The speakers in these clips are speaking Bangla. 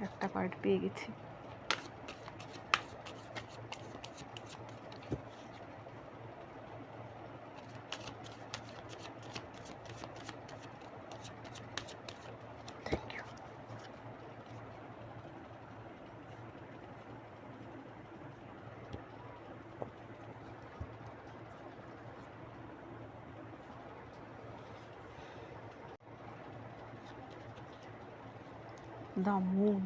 একটা পার্ট পেয়ে গেছি থ্যাংক ইউ দ্য মুন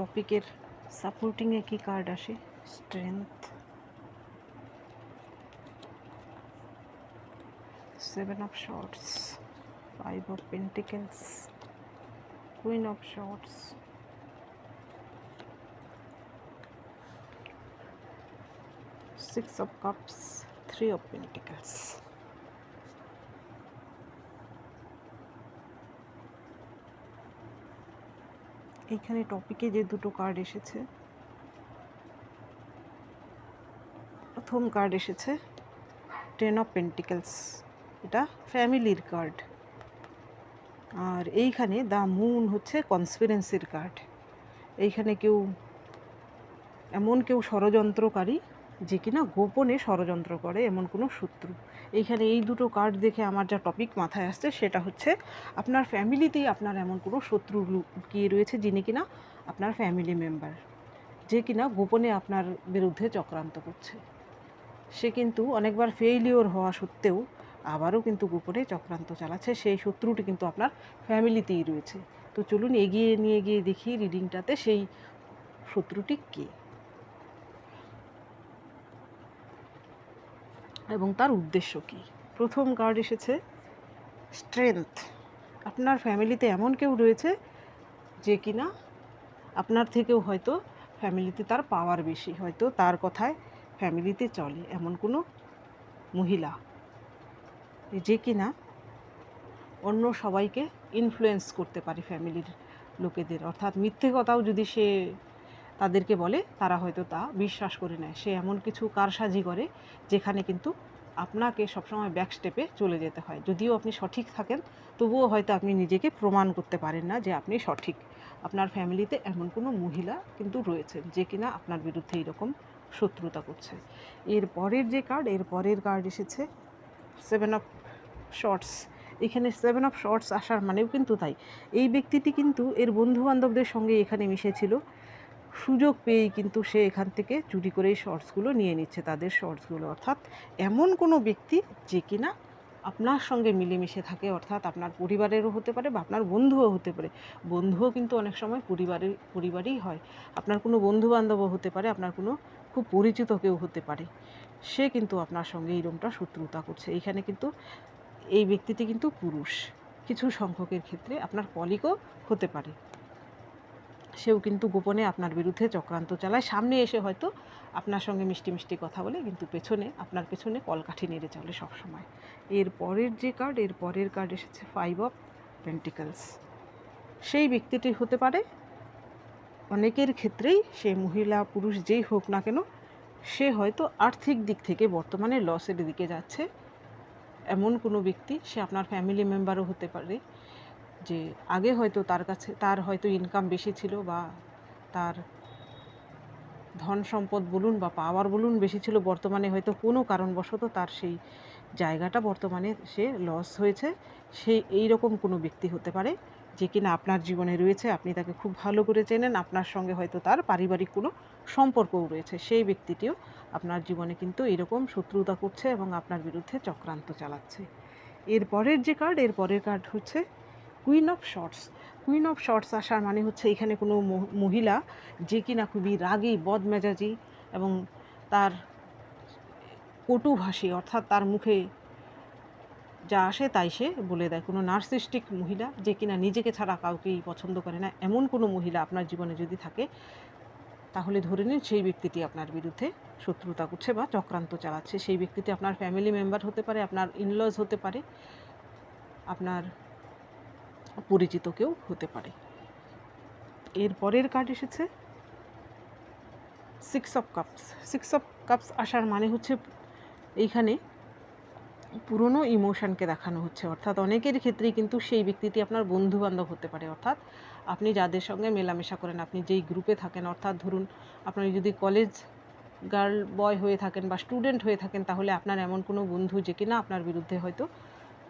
টপিকের সাপোর্টিংয়ে কি কার্ড আসে? Strength seven of swords five of pentacles queen of swords six of cups three of pentacles এইখানে টপিকে যে দুটো কার্ড এসেছে, প্রথম কার্ড এসেছে টেন অফ পেন্টিকেলস এটা ফ্যামিলির কার্ড আর এইখানে দ্য মুন হচ্ছে কনসপিরেন্সির কার্ড এইখানে কেউ, এমন কেউ ষড়যন্ত্রকারী যে কিনা গোপনে ষড়যন্ত্র করে, এমন কোনো শত্রু। এইখানে এই দুটো কার্ড দেখে আমার যা টপিক মাথায় আসছে সেটা হচ্ছে, আপনার ফ্যামিলিতেই আপনার এমন কোনো শত্রু লুকিয়ে রয়েছে যিনি কিনা আপনার ফ্যামিলি মেম্বার যে কিনা গোপনে আপনার বিরুদ্ধে চক্রান্ত করছে। সে কিন্তু অনেকবার ফেইলিওর হওয়া সত্ত্বেও আবারও কিন্তু গোপনে চক্রান্ত চালাচ্ছে, সেই শত্রুটি কিন্তু আপনার ফ্যামিলিতেই রয়েছে। তো চলুন এগিয়ে নিয়ে গিয়ে দেখি রিডিংটাতে সেই শত্রুটি কে। এবং তার উদ্দেশ্য কী? প্রথম কার্ড এসেছে স্ট্রেংথ আপনার ফ্যামিলিতে এমন কেউ রয়েছে যে কিনা আপনার থেকেও হয়তো ফ্যামিলিতে তার পাওয়ার বেশি, হয়তো তার কথায় ফ্যামিলিতে চলে এমন কোনো মহিলা। যে কিনা অন্য সবাইকে ইনফ্লুয়েন্স করতে পারে ফ্যামিলির লোকেদের। অর্থাৎ মিথ্যে কথাও যদি সে তাদেরকে বলে, তারা হয়তো তা বিশ্বাস করে নেয়। সে এমন কিছু কারসাজি করে, যেখানে কিন্তু আপনাকে সবসময় ব্যাক স্টেপে চলে যেতে হয়। যদিও আপনি সঠিক থাকেন, তবুও হয়তো আপনি নিজেকে প্রমাণ করতে পারেন না যে আপনি সঠিক। আপনার ফ্যামিলিতে এমন কোনো মহিলা কিন্তু রয়েছেন যে কিনা আপনার বিরুদ্ধে এরকম শত্রুতা করছে। এর পরের যে কার্ড এর পরের কার্ড এসেছে সেভেন অফ শর্টস এখানে সেভেন অফ শর্টস আসার মানেও কিন্তু তাই। এই ব্যক্তিটি কিন্তু এর বন্ধু বান্ধবদের সঙ্গে এখানে মিশেছিল। সুযোগ পেয়েই কিন্তু সে এখান থেকে চুরি করে এই শর্টসগুলো নিয়ে নিচ্ছে, তাদের শর্টসগুলো। অর্থাৎ এমন কোনো ব্যক্তি যে কিনা আপনার সঙ্গে মিলেমিশে থাকে, অর্থাৎ আপনার পরিবারেরও হতে পারে বা আপনার বন্ধুও হতে পারে। বন্ধুও কিন্তু অনেক সময় পরিবারের, পরিবারই হয়। আপনার কোনো বন্ধু বান্ধবও হতে পারে, আপনার কোনো খুব পরিচিত কেউ হতে পারে। সে কিন্তু আপনার সঙ্গে এই এইরকমটা শত্রুতা করছে। এইখানে কিন্তু এই ব্যক্তিটি কিন্তু পুরুষ। কিছু সংখ্যকের ক্ষেত্রে আপনার কলিগও হতে পারে। সেও কিন্তু গোপনে আপনার বিরুদ্ধে চক্রান্ত চালায়। সামনে এসে হয়তো আপনার সঙ্গে মিষ্টি মিষ্টি কথা বলে কিন্তু পেছনে, আপনার পেছনে কলকাঠি নেড়ে চলে সবসময়। এর পরের যে কার্ড এর পরের কার্ড এসেছে ফাইভ অফ পেন্টিকালস সেই ব্যক্তিটি হতে পারে অনেকের ক্ষেত্রেই সে মহিলা, পুরুষ যেই হোক না কেন, সে হয়তো আর্থিক দিক থেকে বর্তমানে লসের দিকে যাচ্ছে। এমন কোনো ব্যক্তি, সে আপনার ফ্যামিলি মেম্বারও হতে পারে। যে আগে হয়তো তার কাছে, তার হয়তো ইনকাম বেশি ছিল বা তার ধন সম্পদ বলুন বা পাওয়ার বলুন বেশি ছিল, বর্তমানে হয়তো কোনো কারণবশত তার সেই জায়গাটা বর্তমানে সে লস হয়েছে। সেই এই রকম কোনো ব্যক্তি হতে পারে যে কিনা আপনার জীবনে রয়েছে, আপনি তাকে খুব ভালো করে চেনেন, আপনার সঙ্গে হয়তো তার পারিবারিক কোনো সম্পর্কও রয়েছে। সেই ব্যক্তিটিও আপনার জীবনে কিন্তু এরকম শত্রুতা করছে এবং আপনার বিরুদ্ধে চক্রান্ত চালাচ্ছে। এর পরের যে কার্ড এর পরের কার্ড হচ্ছে queen of swords queen of swords আসার মানে হচ্ছে এখানে কোনো মহ- মহিলা যে কিনা খুবই রাগী, বদমেজাজি এবং তার কটুভাষী অর্থাৎ তার মুখে যা আসে তাই সে বলে দেয়। কোনো নার্সিস্টিক মহিলা যে কিনা নিজেকে ছাড়া কাউকেই পছন্দ করে না। এমন কোনো মহিলা আপনার জীবনে যদি থাকে, তাহলে ধরে নিন সেই ব্যক্তিটি আপনার বিরুদ্ধে শত্রুতা করছে বা চক্রান্ত চালাচ্ছে। সেই ব্যক্তিটি আপনার ফ্যামিলি মেম্বার হতে পারে, আপনার ইনলজ হতে পারে, আপনার পরিচিত কেউ হতে পারে। এর পরের কার্ড এসেছে। Six of cups six of cups আসার মানে হচ্ছে এইখানে পুরনো ইমোশনকে দেখানো হচ্ছে। অর্থাৎ অনেকের ক্ষেত্রেই কিন্তু সেই ব্যক্তিটি আপনার বন্ধু বান্ধব হতে পারে। অর্থাৎ আপনি যাদের সঙ্গে মেলামেশা করেন, আপনি যেই গ্রুপে থাকেন, অর্থাৎ ধরুন আপনার যদি কলেজ গার্ল বয় হয়ে থাকেন বা স্টুডেন্ট হয়ে থাকেন, তাহলে আপনার এমন কোনো বন্ধু যে কিনা আপনার বিরুদ্ধে হয়তো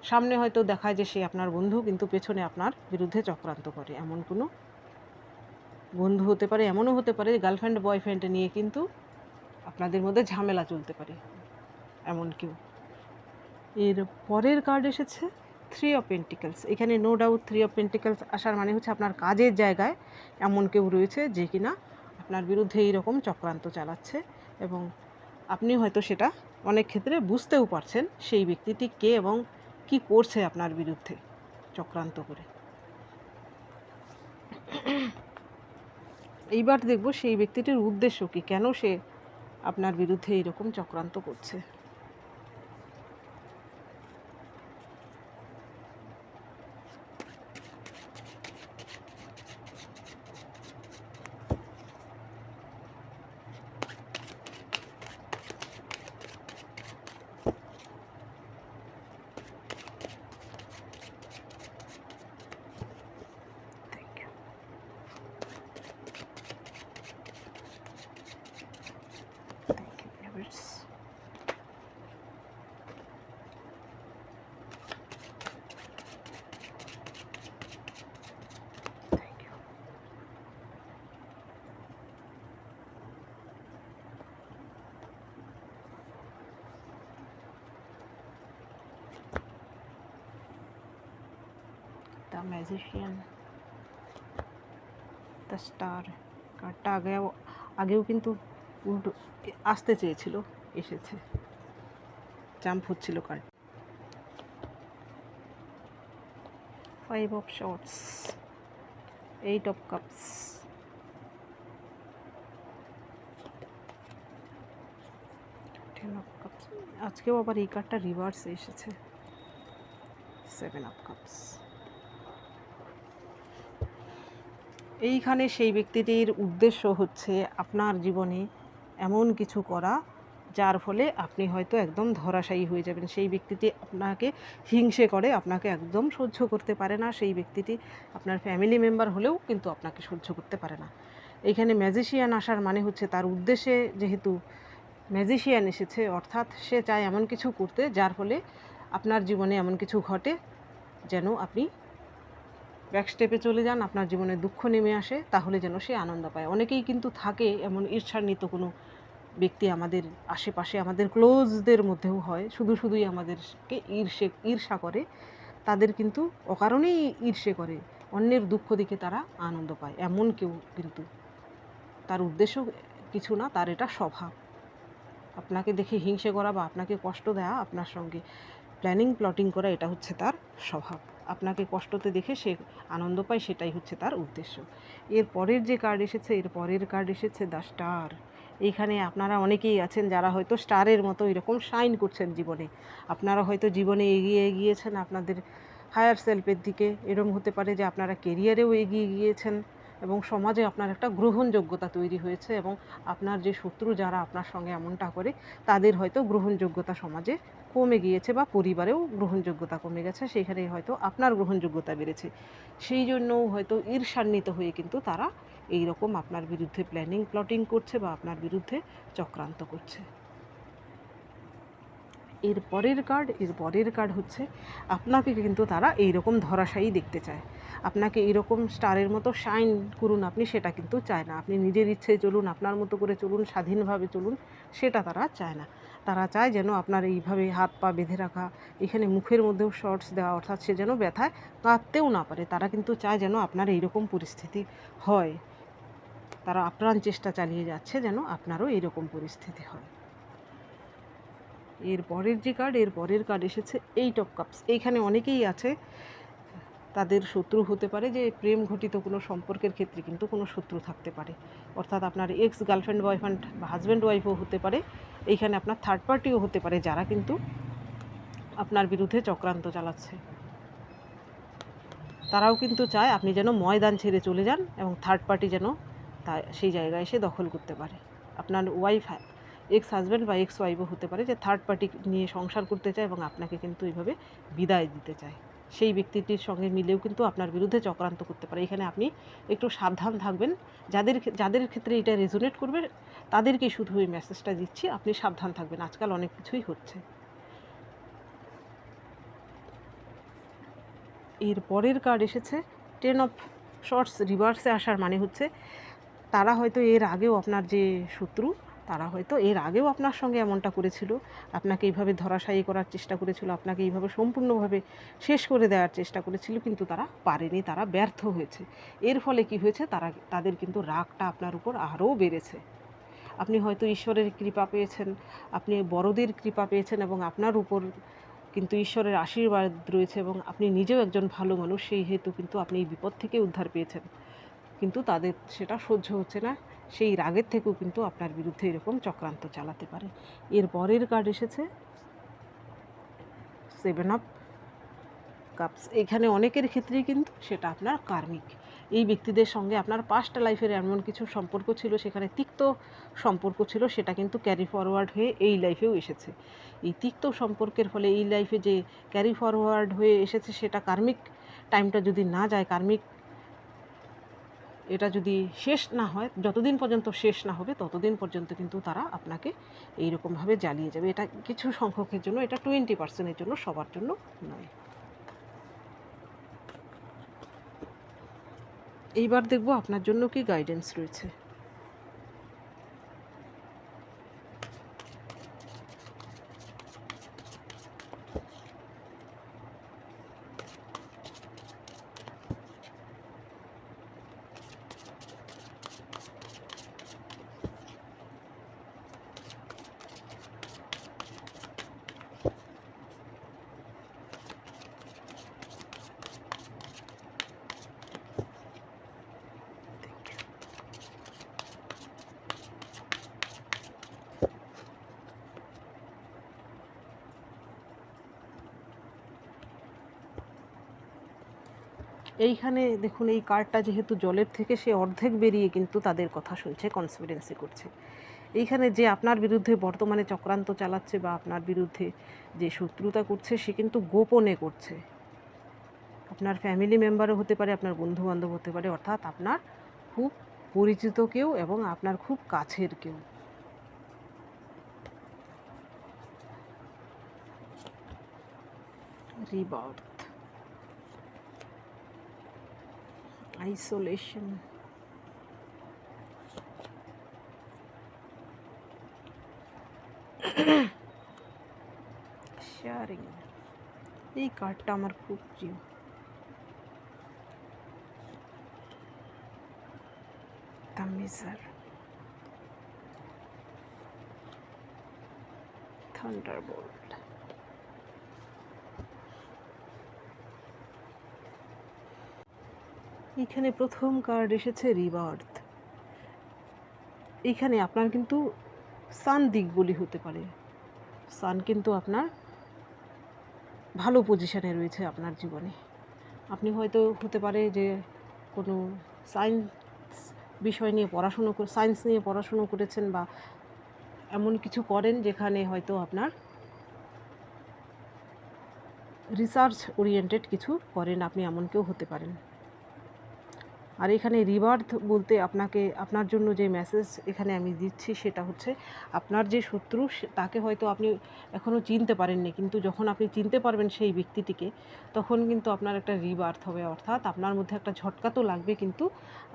সামনে হয়তো দেখায় যে সে আপনার বন্ধু, কিন্তু পেছনে আপনার বিরুদ্ধে চক্রান্ত করে। এমন কোনো বন্ধু হতে পারে, এমনও হতে পারে গার্লফ্রেন্ড বয়ফ্রেন্ড নিয়ে কিন্তু আপনাদের মধ্যে ঝামেলা চলতে পারে। এমন কেউ। এর পরের কার্ড এসেছে থ্রি অফ পেন্টিকেলস এখানে no doubt three of pentacles আসার মানে হচ্ছে আপনার কাজের জায়গায় এমন কেউ রয়েছে যে কিনা আপনার বিরুদ্ধে এইরকম চক্রান্ত চালাচ্ছে এবং আপনি হয়তো সেটা অনেক ক্ষেত্রে বুঝতেও পারছেন সেই ব্যক্তিটি কে এবং কি করছে আপনার বিরুদ্ধে চক্রান্ত করে? এইবার দেখব সেই ব্যক্তিটির উদ্দেশ্য কি? কেন সে আপনার বিরুদ্ধে এরকম চক্রান্ত করছে? The magician. দ্য স্টার কার্ডটা আগেও আগেও কিন্তু উল্টো, আসতে চেয়েছিল, এসেছে। জাম্প হচ্ছিল card five of swords eight of cups cups আজকেও আবার এই কার্ডটা রিভার্সে এসেছে। সেভেন অফ কাপস এইখানে সেই ব্যক্তিটির উদ্দেশ্য হচ্ছে আপনার জীবনে এমন কিছু করা, যার ফলে আপনি হয়তো একদম ধরাশায়ী হয়ে যাবেন। সেই ব্যক্তিটি আপনাকে হিংসে করে, আপনাকে একদম সহ্য করতে পারে না। সেই ব্যক্তিটি আপনার ফ্যামিলি মেম্বার হলেও কিন্তু আপনাকে সহ্য করতে পারে না। এইখানে ম্যাজিশিয়ান আসার মানে হচ্ছে তার উদ্দেশ্যে যেহেতু ম্যাজিশিয়ান এসেছে, অর্থাৎ সে চায় এমন কিছু করতে, যার ফলে আপনার জীবনে এমন কিছু ঘটে যেন আপনি ব্যাক স্টেপে চলে যান, আপনার জীবনে দুঃখ নেমে আসে, তাহলে যেন সে আনন্দ পায়। অনেকেই কিন্তু থাকে এমন ঈর্ষান্বিত কোনো ব্যক্তি আমাদের আশেপাশে, আমাদের ক্লোজদের মধ্যেও হয়, শুধু শুধুই আমাদেরকে ঈর্ষে, ঈর্ষা করে, তাদের কিন্তু অকারণেই ঈর্ষে করে, অন্যের দুঃখ দেখে তারা আনন্দ পায়, এমন কেউ কিন্তু। তার উদ্দেশ্য কিছু না, তার এটা স্বভাব। আপনাকে দেখে হিংসে করা বা আপনাকে কষ্ট দেওয়া আপনার সঙ্গে প্ল্যানিং প্লটিং করা, এটা হচ্ছে তার স্বভাব। আপনাকে কষ্টতে দেখে সে আনন্দ পায়, সেটাই হচ্ছে তার উদ্দেশ্য। এর পরের যে কার্ড এসেছে, এর পরের কার্ড এসেছে দ্য স্টার এইখানে আপনারা অনেকেই আছেন যারা হয়তো স্টারের মতো এরকম শাইন করছেন জীবনে। আপনারা হয়তো জীবনে এগিয়ে এগিয়েছেন আপনাদের হায়ার সেলফের দিকে। এরম হতে পারে যে আপনারা কেরিয়ারেও এগিয়ে গিয়েছেন। এবং সমাজে আপনার একটা গ্রহণযোগ্যতা তৈরি হয়েছে এবং আপনার যে শত্রু যারা আপনার সঙ্গে এমনটা করে, তাদের হয়তো গ্রহণযোগ্যতা সমাজে কমে গিয়েছে বা পরিবারেও গ্রহণযোগ্যতা কমে গেছে, সেখানে হয়তো আপনার গ্রহণযোগ্যতা বেড়েছে। সেই জন্য হয়তো ঈর্ষান্বিত হয়ে কিন্তু তারা এই রকম আপনার বিরুদ্ধে প্ল্যানিং প্লটিং করছে বা আপনার বিরুদ্ধে চক্রান্ত করছে। এর পরের কার্ড এর পরের কার্ড হচ্ছে, আপনাকে কিন্তু তারা এই রকম ধরাশায়ী দেখতে চায়। আপনাকে এরকম স্টারের মতো শাইন করুন আপনি, সেটা কিন্তু চায় না। আপনি নিজের ইচ্ছে চলুন, আপনার মতো করে চলুন, স্বাধীনভাবে চলুন, সেটা তারা চায় না। তারা চায় যেন আপনার এইভাবে হাত পা বেঁধে রাখা, এখানে মুখের মধ্যেও শর্টস দেওয়া, অর্থাৎ সে যেন ব্যথায় কাঁদতেও না পারে। তারা কিন্তু চায় যেন আপনার এইরকম পরিস্থিতি হয়। তারা আপ্রাণ চেষ্টা চালিয়ে যাচ্ছে যেন আপনারও এইরকম পরিস্থিতি হয়। এর পরের যে কার্ড এর পরের কার্ড এসেছে এইট অফ কাপস এইখানে অনেকেই আছে, তাদের শত্রু হতে পারে যে প্রেম ঘটিত কোনো সম্পর্কের ক্ষেত্রে কিন্তু কোনো শত্রু থাকতে পারে। অর্থাৎ আপনার এক্স গার্লফ্রেন্ড বয়ফ্রেন্ড বা হাজব্যান্ড ওয়াইফও হতে পারে। এইখানে আপনার থার্ড পার্টিও হতে পারে যারা কিন্তু আপনার বিরুদ্ধে চক্রান্ত চালাচ্ছে। তারাও কিন্তু চায় আপনি যেন ময়দান ছেড়ে চলে যান এবং থার্ড পার্টি যেন তা, সেই জায়গায় এসে দখল করতে পারে। আপনার ওয়াইফ এক্স হাজব্যান্ড বা এক্স ওয়াইফও হতে পারে যে থার্ড পার্টি নিয়ে সংসার করতে চায় এবং আপনাকে কিন্তু এইভাবে বিদায় দিতে চায়। সেই ব্যক্তিটির সঙ্গে মিলেও কিন্তু আপনার বিরুদ্ধে চক্রান্ত করতে পারে। এখানে আপনি একটু সাবধান থাকবেন। যাদের যাদের ক্ষেত্রে এটা রেজোনেট করবে, তাদেরকে শুধু এই মেসেজটা দিচ্ছি, আপনি সাবধান থাকবেন। আজকাল অনেক কিছুই হচ্ছে। এর পরের কার্ড এসেছে টেন অফ শর্টস রিভার্সে আসার মানে হচ্ছে, তারা হয়তো এর আগেও আপনার যে শত্রু তারা হয়তো এর আগেও আপনার সঙ্গে এমনটা করেছিল। আপনাকে এইভাবে ধরাশায়ী করার চেষ্টা করেছিল, আপনাকে এইভাবে সম্পূর্ণভাবে শেষ করে দেওয়ার চেষ্টা করেছিল, কিন্তু তারা পারেনি, তারা ব্যর্থ হয়েছে। এর ফলে কি হয়েছে? তারা, তাদের কিন্তু রাগটা আপনার উপর আরও বেড়েছে। আপনি হয়তো ঈশ্বরের কৃপা পেয়েছেন, আপনি বড়দের কৃপা পেয়েছেন এবং আপনার উপর কিন্তু ঈশ্বরের আশীর্বাদ রয়েছে এবং আপনি নিজেও একজন ভালো মানুষ, সেই হেতু কিন্তু আপনি এই বিপদ থেকে উদ্ধার পেয়েছেন। কিন্তু তাদের সেটা সহ্য হচ্ছে না। সেই রাগের থেকেও কিন্তু আপনার বিরুদ্ধে এরকম চক্রান্ত চালাতে পারে। এর পরের কার্ড এসেছে। সেভেন আপ কাপস এখানে অনেকের ক্ষেত্রেই কিন্তু সেটা আপনার কার্মিক এই ব্যক্তিদের সঙ্গে আপনার পাস্ট লাইফের এমন কিছু সম্পর্ক ছিল, সেখানে তিক্ত সম্পর্ক ছিল, সেটা কিন্তু ক্যারি ফরওয়ার্ড হয়ে এই লাইফেও এসেছে। এই তিক্ত সম্পর্কের ফলে এই লাইফে যে ক্যারি ফরওয়ার্ড হয়ে এসেছে, সেটা কার্মিক টাইমটা যদি না যায় কার্মিক এটা যদি শেষ না হয়, যতদিন পর্যন্ত শেষ না হবে, ততদিন পর্যন্ত কিন্তু তারা আপনাকে এইরকমভাবে জ্বালিয়ে যাবে। এটা কিছু সংখ্যকের জন্য, এটা টোয়েন্টি পার্সেন্টের জন্য সবার জন্য নয়। এইবার দেখব আপনার জন্য কি গাইডেন্স রয়েছে। এইখানে দেখুন, এই কার্ডটা যেহেতু জলের থেকে সে অর্ধেক বেরিয়ে কিন্তু তাদের কথা শুনছে কনসিডেন্সি করছে। এইখানে যে আপনার বিরুদ্ধে বর্তমানে চক্রান্ত চালাচ্ছে বা আপনার বিরুদ্ধে যে শত্রুতা করছে, সে কিন্তু গোপনে করছে। আপনার ফ্যামিলি মেম্বারও হতে পারে, আপনার বন্ধু বান্ধব হতে পারে, অর্থাৎ আপনার খুব পরিচিত কেউ এবং আপনার খুব কাছের কেউ। Rebirth isolation. শেয়ারিং এই কার্ডটা আমার খুব প্রিয় দ্য মেজার থান্ডারবোল্ট এখানে প্রথম কার্ড এসেছে রিবার্থ এইখানে আপনার কিন্তু সান দিক বলি হতে পারে। সান কিন্তু আপনার ভালো পজিশনে রয়েছে আপনার জীবনে। আপনি হয়তো হতে পারে যে কোনো সায়েন্স বিষয় নিয়ে পড়াশুনো সায়েন্স নিয়ে পড়াশুনো করেছেন বা এমন কিছু করেন যেখানে হয়তো আপনার রিসার্চ ওরিয়েন্টেড কিছু করেন, আপনি এমন কেউ হতে পারেন। আর এখানে রিবার্থ বলতে আপনাকে, আপনার জন্য যে মেসেজ এখানে আমি দিচ্ছি সেটা হচ্ছে আপনার যে শত্রু তাকে হয়তো আপনি এখনও চিনতে পারেননি, কিন্তু যখন আপনি চিনতে পারবেন সেই ব্যক্তিটিকে, তখন কিন্তু আপনার একটা রিবার্থ হবে। অর্থাৎ আপনার মধ্যে একটা ঝটকা তো লাগবে, কিন্তু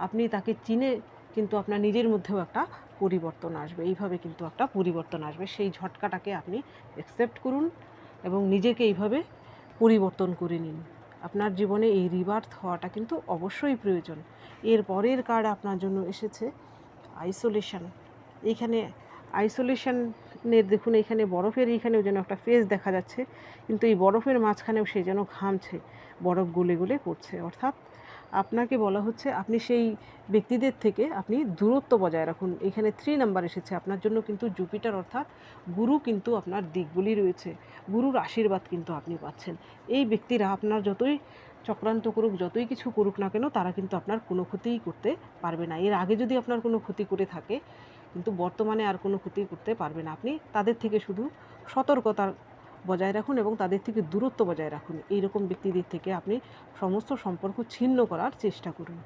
আপনি তাকে চিনে কিন্তু আপনার নিজের মধ্যেও একটা পরিবর্তন আসবে। এইভাবে কিন্তু একটা পরিবর্তন আসবে। সেই ঝটকাটাকে আপনি অ্যাকসেপ্ট করুন এবং নিজেকে এইভাবে পরিবর্তন করে নিন। আপনার জীবনে এই রিবার্থ হওয়াটা কিন্তু অবশ্যই প্রয়োজন। এর পরের কার্ড আপনার জন্য এসেছে আইসোলেশন এইখানে আইসোলেশনের দেখুন, এখানে বরফের এইখানেও যেন একটা ফেস দেখা যাচ্ছে, কিন্তু এই বরফের মাঝখানেও সে যেন ঘামছে, বরফ গলে গলে পড়ছে। অর্থাৎ আপনাকে বলা হচ্ছে আপনি সেই ব্যক্তিদের থেকে আপনি দূরত্ব বজায় রাখুন। এখানে থ্রি নাম্বার এসেছে। আপনার জন্য কিন্তু জুপিটার অর্থাৎ গুরু কিন্তু আপনার দিকগুলি রয়েছে। গুরুর আশীর্বাদ কিন্তু আপনি পাচ্ছেন। এই ব্যক্তিরা আপনার যতই চক্রান্ত করুক, যতই কিছু করুক না কেন, তারা কিন্তু আপনার কোনো ক্ষতিই করতে পারবে না। এর আগে যদি আপনার কোনো ক্ষতি করে থাকে, কিন্তু বর্তমানে আর কোনো ক্ষতি করতে পারবে না। আপনি তাদের থেকে শুধু সতর্কতা বজায় রাখুন এবং তাদের থেকে দূরত্ব বজায় রাখুন। এই রকম ব্যক্তিদের থেকে আপনি সমস্ত সম্পর্ক ছিন্ন করার চেষ্টা করুন।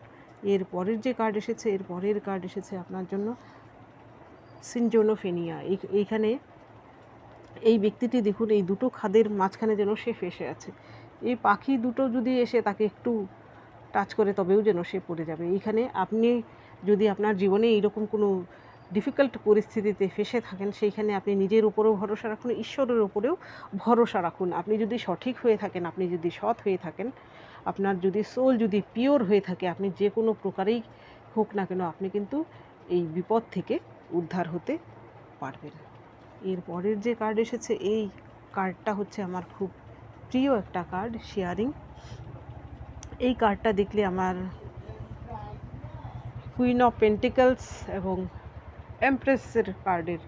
এর পরের যে কার্ড এসেছে, এর পরের কার্ড এসেছে আপনার জন্য সিনজোনোফেনিয়া এই এইখানে এই ব্যক্তিটি দেখুন, এই দুটো খাদের মাঝখানে যেন সে ফেসে আছে। এই পাখি দুটো যদি এসে তাকে একটু টাচ করে, তবেও যেন সে পড়ে যাবে। এইখানে আপনি যদি আপনার জীবনে এইরকম কোনো ডিফিকাল্ট পরিস্থিতিতে ফেসে থাকেন, সেইখানে আপনি নিজের উপরেও ভরসা রাখুন, ঈশ্বরের উপরেও ভরসা রাখুন। আপনি যদি সঠিক হয়ে থাকেন, আপনি যদি সৎ হয়ে থাকেন, আপনার যদি সোল যদি পিওর হয়ে থাকে, আপনি যে কোনো প্রকারেই হোক না কেন, আপনি কিন্তু এই বিপদ থেকে উদ্ধার হতে পারবেন। এর পরের যে কার্ড এসেছে, এই কার্ডটা হচ্ছে আমার খুব প্রিয় একটা কার্ড শেয়ারিং এই কার্ডটা দেখলে আমার কুইন অফ পেন্টিকলস এবং এমপ্রেসের কার্ডের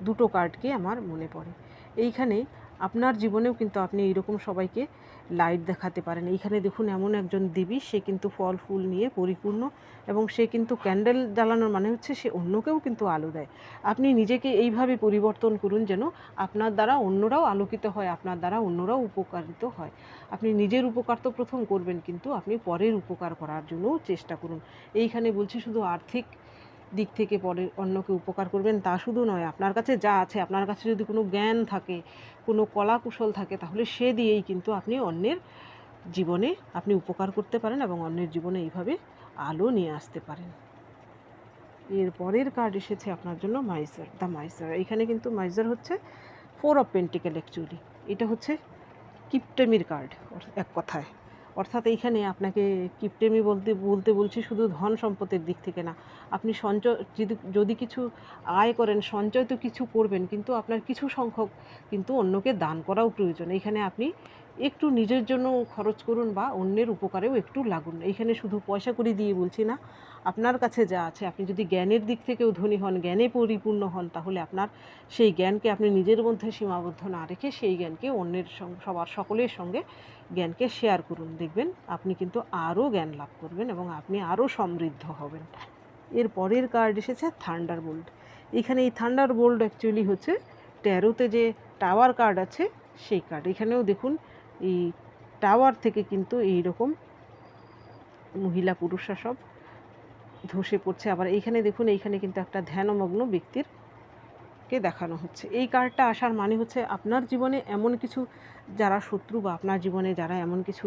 দুটো কার্ডকে আমার মনে পড়ে। এইখানে আপনার জীবনেও কিন্তু আপনি এইরকম সবাইকে লাইট দেখাতে পারেন। এইখানে দেখুন এমন একজন দেবী, সে কিন্তু ফল, ফুল নিয়ে পরিপূর্ণ এবং সে কিন্তু ক্যান্ডেল জ্বালানোর মানে হচ্ছে সে অন্যকেও কিন্তু আলো দেয়। আপনি নিজেকে এইভাবে পরিবর্তন করুন যেন আপনার দ্বারা অন্যরাও আলোকিত হয়, আপনার দ্বারা অন্যরাও উপকারিত হয়। আপনি নিজের উপকার তো প্রথম করবেন, কিন্তু আপনি পরের উপকার করার জন্যও চেষ্টা করুন। এইখানে বলছি শুধু আর্থিক দিক থেকে পরে অন্যকে উপকার করবেন তা শুধু নয়, আপনার কাছে যা আছে, আপনার কাছে যদি কোনো জ্ঞান থাকে, কোনো কলা কুশল থাকে, তাহলে সে দিয়েই কিন্তু আপনি অন্যের জীবনে আপনি উপকার করতে পারেন এবং অন্যের জীবনে এইভাবে আলো নিয়ে আসতে পারেন। এর পরের কার্ড এসেছে আপনার জন্য মাইজার দ্য মাইজার এখানে কিন্তু মাইজার হচ্ছে ফোর অফ পেন্টিক্যাল অ্যাকচুয়ালি এটা হচ্ছে কিপটেমির কার্ড এক কথায়। অর্থাৎ এইখানে আপনাকে কিপটেমি বলতে বলতে বলছি শুধু ধন সম্পদের দিক থেকে না। আপনি সঞ্চয়, যদি যদি কিছু আয় করেন, সঞ্চয় তো কিছু করবেন, কিন্তু আপনার কিছু সংখ্যক কিন্তু অন্যকে দান করাও প্রয়োজন। এইখানে আপনি একটু নিজের জন্য খরচ করুন বা অন্যের উপকারেও একটু লাগুন। এইখানে শুধু পয়সা করে দিয়ে বলছি না, আপনার কাছে যা আছে, আপনি যদি জ্ঞানের দিক থেকেও ধনী হন, জ্ঞানে পরিপূর্ণ হন, তাহলে আপনার সেই জ্ঞানকে আপনি নিজের মধ্যে সীমাবদ্ধ না রেখে সেই জ্ঞানকে অন্যের সবার সকলের সঙ্গে জ্ঞানকে শেয়ার করুন। দেখবেন আপনি কিন্তু আরও জ্ঞান লাভ করবেন এবং আপনি আরও সমৃদ্ধ হবেন। এর পরের কার্ড এসেছে থান্ডার বোল্ড এখানে এই থান্ডার বোল্ড অ্যাকচুয়ালি হচ্ছে ট্যারোতে যে টাওয়ার কার্ড আছে, সেই কার্ড এখানেও দেখুন এই টাওয়ার থেকে কিন্তু এই রকম মহিলা পুরুষরা সব ধসে পড়ছে। আবার এইখানে দেখুন, এইখানে কিন্তু একটা ধ্যানমগ্ন ব্যক্তির কে দেখানো হচ্ছে। এই কার্ডটা আসার মানে হচ্ছে আপনার জীবনে এমন কিছু যারা শত্রু বা আপনার জীবনে যারা এমন কিছু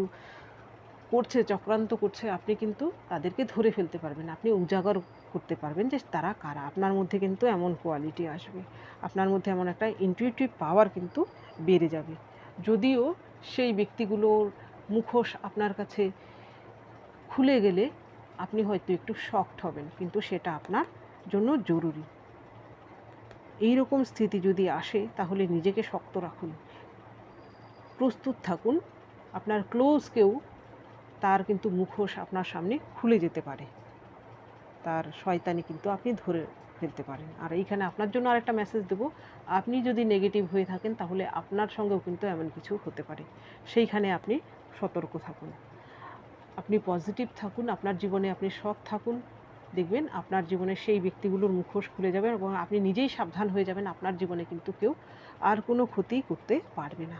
করছে, চক্রান্ত করছে, আপনি কিন্তু তাদেরকে ধরে ফেলতে পারবেন। আপনি উজাগর করতে পারবেন যে তারা কারা। আপনার মধ্যে কিন্তু এমন কোয়ালিটি আসবে। আপনার মধ্যে এমন একটা ইনটিউটিভ পাওয়ার কিন্তু বেড়ে যাবে। যদিও সেই ব্যক্তিগুলোর মুখোশ আপনার কাছে খুলে গেলে আপনি হয়তো একটু শকড হবেন, কিন্তু সেটা আপনার জন্য জরুরি। এই রকম স্থিতি যদি আসে, তাহলে নিজেকে শক্ত রাখুন। প্রস্তুত থাকুন, আপনার ক্লোজ কেউ, তার কিন্তু মুখোশ আপনার সামনে খুলে যেতে পারে। তার শয়তানি কিন্তু আপনি ধরে ফেলতে পারেন। আর এইখানে আপনার জন্য আরেকটা মেসেজ দেবো, আপনি যদি নেগেটিভ হয়ে থাকেন তাহলে আপনার সঙ্গেও কিন্তু এমন কিছু হতে পারে। সেইখানে আপনি সতর্ক থাকুন। আপনি পজিটিভ থাকুন, আপনার জীবনে আপনি সৎ থাকুন। দেখবেন আপনার জীবনে সেই ব্যক্তিগুলোর মুখোশ খুলে যাবে এবং আপনি নিজেই সাবধান হয়ে যাবেন, আপনার জীবনে কিন্তু কেউ আর কোনো ক্ষতি করতে পারবে না।